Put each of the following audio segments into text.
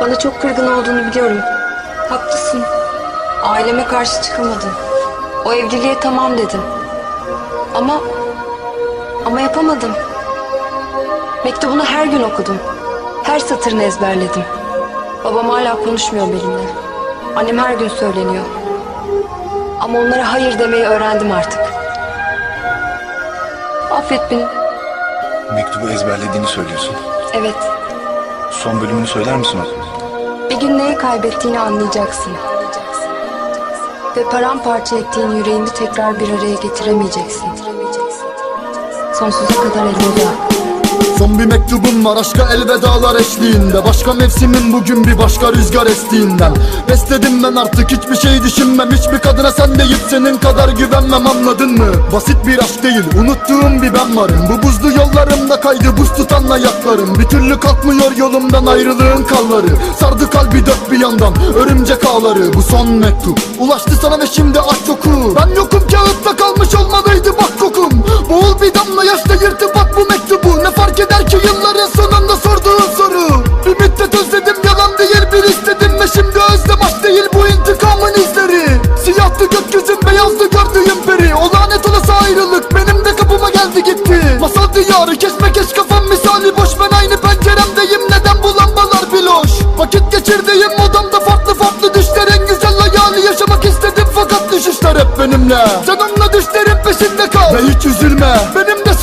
Bana çok kırgın olduğunu biliyorum. Haklısın. Aileme karşı çıkamadım. O evliliğe tamam dedim. Ama... Ama yapamadım. Mektubunu her gün okudum. Her satırını ezberledim. Babam hala konuşmuyor benimle. Annem her gün söyleniyor. Ama onlara hayır demeyi öğrendim artık. Affet beni. Mektubu ezberlediğini söylüyorsun. Evet. Son bölümünü söyler misin? Bir gün neyi kaybettiğini anlayacaksın. Ve paramparça ettiğin yüreğini tekrar bir araya getiremeyeceksin. Sonsuza kadar elveda. Son bir mektubum var aşka elvedalar eşliğinde. Başka mevsimin bugün bir başka rüzgar estiğinden. Besledim ben artık hiçbir şey düşünmem. Hiçbir kadına sen deyip senin kadar güvenmem anladın mı? Basit bir aşk değil unuttuğum bir ben varım. Bu buzlu yollarımda kaydı buz tutan ayaklarım Bir türlü kalkmıyor yolumdan ayrılığın kalları. Sardı kalbi dört bir yandan örümcek ağları. Bu son mektup. Ulaştı sana ve şimdi aç oku. Ben yokum kağıtta kalmış olmalıydı bak kokum. Boğul bir damla yaşta yırtı bak bu mektubu fark eder ki yılların sonunda sorduğun soru. Bir müddet özledim yalan değil bir istedim Ve şimdi özlem aşk değil bu intikamın izleri. Siyahtı gökyüzüm beyazdı gördüğüm peri. O lanet olası ayrılık benim de kapıma geldi gitti. Masal diyarı kesmekeş kafam misali boş. Ben aynı penceremdeyim neden bu lambalar biloş? Vakit geçirdiğim odamda farklı farklı düşler En güzel hayali yaşamak istedim. Fakat düşüşler hep benimle. Onunla düşlerin peşinde kal Ve hiç üzülme. Benim de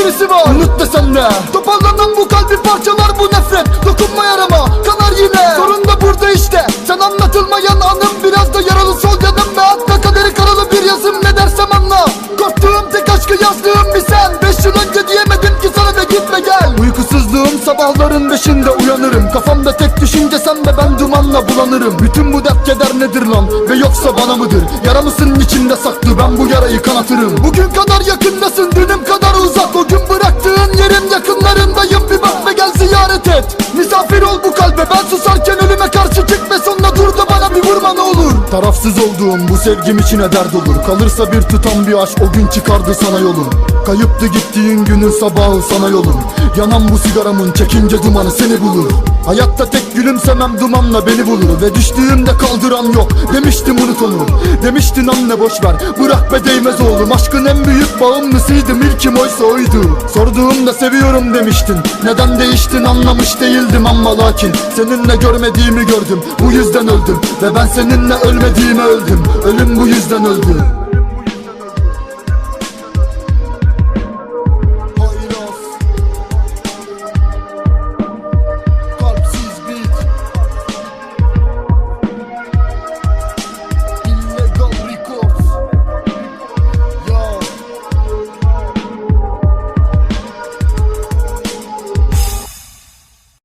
birisi var. Unut desem de. Toparlanan bu kalbi parçalar bu nefret. Dokunma yarama kanar yine. Sorun da burada işte. Sen anlatılmayan anım biraz da yaralı. Sol yanım Ve hatta kaderi karalı bir yazım. Ne dersem anla. Korktuğum tek aşkı yazdığım bir sen. Beş yıl önce diyemedim ki sana ve gitme gel. Uykusuzluğum sabahların beşinde uyanırım. Kafamda tek düşünce sen ve ben dumanla bulanırım. Bütün bu dert keder nedir lan? Ve yoksa bana mıdır? Yaramısın içinde saklı. Ben bu yarayı kanatırım. Bugün kadar yakındasın. Dünüm kadar uzak. O gün bıraktığın yerin yakınlarındayım. Bir bak ve gel ziyaret et. Misafir ol bu kalbe. Ben susarken ölüme karşı çık Ve sonuna dur da bana bir vurma ne olur. Tarafsız olduğum bu sevgim içine dert olur. Kalırsa bir tutan bir aşk o gün çıkardı sana yolum Kayıptı gittiğin günün sabahı sana yolum. Yanan bu sigaramın çekince dumanı seni bulur Hayatta tek gülümsemem dumanla beni bulur Ve düştüğümde kaldıran yok. Demiştim unut onu Demiştin anne boş ver. Bırak be değmez oğlum Aşkın en büyük bağımlısıydım ilkim oysa oydu. Sorduğumda seviyorum demiştin. Neden değiştin anlamış değildim ama lakin Seninle görmediğimi gördüm. Bu yüzden öldüm Ve ben seninle ölmediğimi öldüm. Ölüm bu yüzden öldü